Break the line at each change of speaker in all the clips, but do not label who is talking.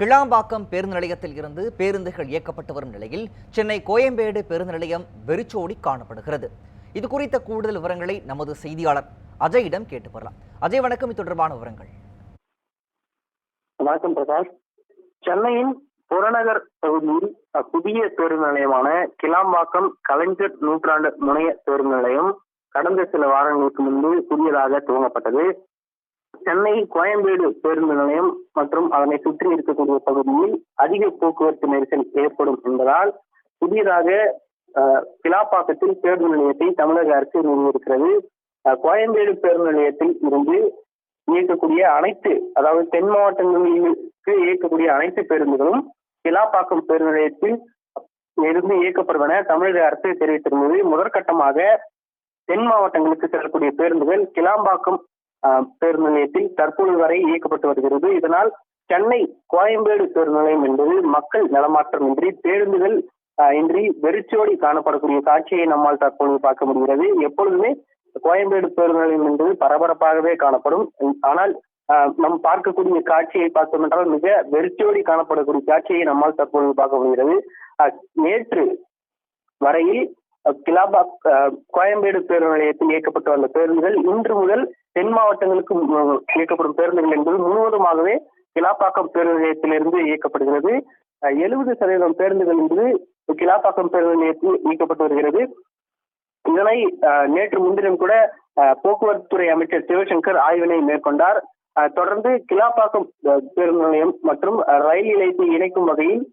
கிளாம்பாக்கம் பேருந்து நிலையத்தில் இருந்து பேருந்துகள் இயக்கப்பட்டு வரும் நிலையில் சென்னை கோயம்பேடு பேருந்து நிலையம் வெறிச்சோடி காணப்படுகிறது. இது குறித்த கூடுதல் விவரங்களை நமது செய்தியாளர் அஜயிடம் கேட்டு பெறலாம். அஜய் வணக்கம். இது தொடர்பான விவரங்கள்.
வணக்கம் பிரகாஷ். சென்னையின் புறநகர் பகுதியில் புதிய பேருந்து நிலையமான கிளாம்பாக்கம் கலைஞர் நூற்றாண்டு முனைய பேருந்து நிலையம் கடந்த சில வாரங்களுக்கு முன்பு புதியதாக துவங்கப்பட்டது. சென்னை கோயம்பேடு பேருந்து நிலையம் மற்றும் அதனை சுற்றி இருக்கக்கூடிய பகுதியில் அதிக போக்குவரத்து நெரிசல் ஏற்படும் என்பதால் புதியதாக கிலாப்பாக்கத்தில் பேருந்து நிலையத்தை தமிழக அரசு நிறுவியிருக்கிறது கோயம்பேடு பேருந்து நிலையத்தில் இருந்து இயக்கக்கூடிய அனைத்து அதாவது தென் மாவட்டங்களுக்கு இயக்கக்கூடிய அனைத்து பேருந்துகளும் கிலாப்பாக்கம் பேருந்து நிலையத்தில் இருந்து இயக்கப்படுவன தமிழக அரசு தெரிவித்திருந்தது. முதற்கட்டமாக தென் மாவட்டங்களுக்கு செல்லக்கூடிய பேருந்துகள் கிளாம்பாக்கம் பேருந்து நிலையத்தில் தற்பொழுது வரை இயக்கப்பட்டு வருகிறது. இதனால் சென்னை கோயம்பேடு பேருந்து நிலையம் என்பது மக்கள் நலமாற்றமின்றி பேருந்துகள் இன்றி வெறிச்சோடி காணப்படக்கூடிய காட்சியை நம்மால் தற்பொழுது பார்க்க முடிகிறது. எப்பொழுதுமே கோயம்பேடு பேருந்து நிலையம் என்பது பரபரப்பாகவே காணப்படும். ஆனால் ஆஹ், பார்க்கக்கூடிய காட்சியை பார்த்தோம் என்றால் மிக வெறிச்சோடி காணப்படக்கூடிய காட்சியை நம்மால் தற்பொழுது பார்க்க முடிகிறது. ஆஹ், நேற்று வரையில் கிலாபா கோயம்பேடு பேருந்து நிலையத்தில் இயக்கப்பட்டு வந்த பேருந்துகள் இன்று முதல் தென் மாவட்டங்களுக்கு இயக்கப்படும் பேருந்துகள் என்பது முழுவதுமாகவே கிலாப்பாக்கம் பேருந்து நிலையத்திலிருந்து இயக்கப்படுகிறது. எழுபது சதவீதம் பேருந்துகள் என்பது கிலாப்பாக்கம் பேருந்து நிலையத்தில் இயக்கப்பட்டு வருகிறது. இதனை அஹ், நேற்று முன்தினம் கூட போக்குவரத்துறை போக்குவரத்து துறை அமைச்சர் சிவசங்கர் ஆய்வினை மேற்கொண்டார். தொடர்ந்து கிலாப்பாக்கம் அஹ், பேருந்து நிலையம் மற்றும் ரயில் நிலையத்தை இணைக்கும் வகையில்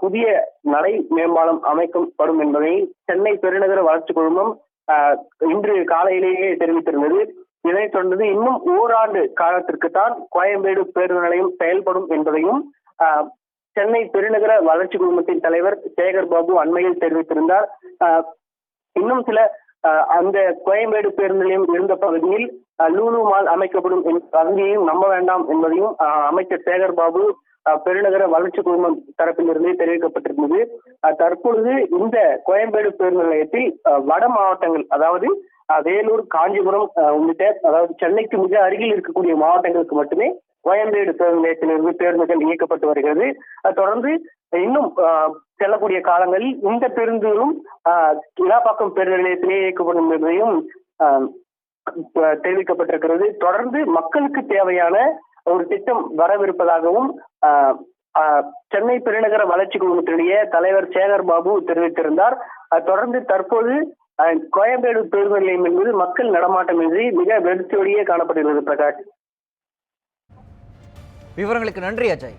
புதிய நடை மேம்பாலம் அமைக்கப்படும் என்பதை சென்னை பெருநகர வளர்ச்சி குழுமம் இன்று காலையிலேயே தெரிவித்திருந்தது. இதனைத் தொடர்ந்து இன்னும் ஓராண்டு காலத்திற்கு தான் கோயம்பேடு பேருந்து நிலையம் செயல்படும் என்பதையும் சென்னை பெருநகர வளர்ச்சி குழுமத்தின் தலைவர் சேகர் பாபு அண்மையில் தெரிவித்திருந்தார். இன்னும் சில அந்த கோயம்பேடு பேருந்து நிலையம் இருந்த பகுதியில் லூலு மால் அமைக்கப்படும் பகுதியையும் நம்ப வேண்டாம் என்பதையும் அமைச்சர் சேகர் பாபு பெருநகர வளர்ச்சி குழுமம் தரப்பிலிருந்து தெரிவிக்கப்பட்டிருந்தது. தற்பொழுது இந்த கோயம்பேடு பேருந்து நிலையத்தில் வட மாவட்டங்கள் அதாவது வேலூர் காஞ்சிபுரம் அஹ், உள்ளிட்ட அதாவது சென்னைக்கு மிக அருகில் இருக்கக்கூடிய மாவட்டங்களுக்கு மட்டுமே கோயம்பேடு பேருந்து நிலையத்திலிருந்து பேருந்துகள் இயக்கப்பட்டு வருகிறது. தொடர்ந்து இன்னும் செல்லக்கூடிய காலங்களில் இந்த பேருந்துகளும் அஹ், பேருந்து நிலையத்திலே இயக்கப்படும் என்பதையும் தெரிவிக்கப்பட்டிருக்கிறது. தொடர்ந்து மக்களுக்கு தேவையான ஒரு திட்டம் வரவிருப்பதாகவும் சென்னை பெருநகர வளர்ச்சி குழுமத்தினுடைய தலைவர் சேகர் பாபு தெரிவித்திருந்தார். தொடர்ந்து தற்போது அஹ், கோயம்பேடு பேருந்து நிலையம் என்பது மக்கள் நடமாட்டமின்றி மிக வெறிச்சோடியே காணப்படுகிறது பிரகாஷ்.
விவரங்களுக்கு நன்றி அஜய்.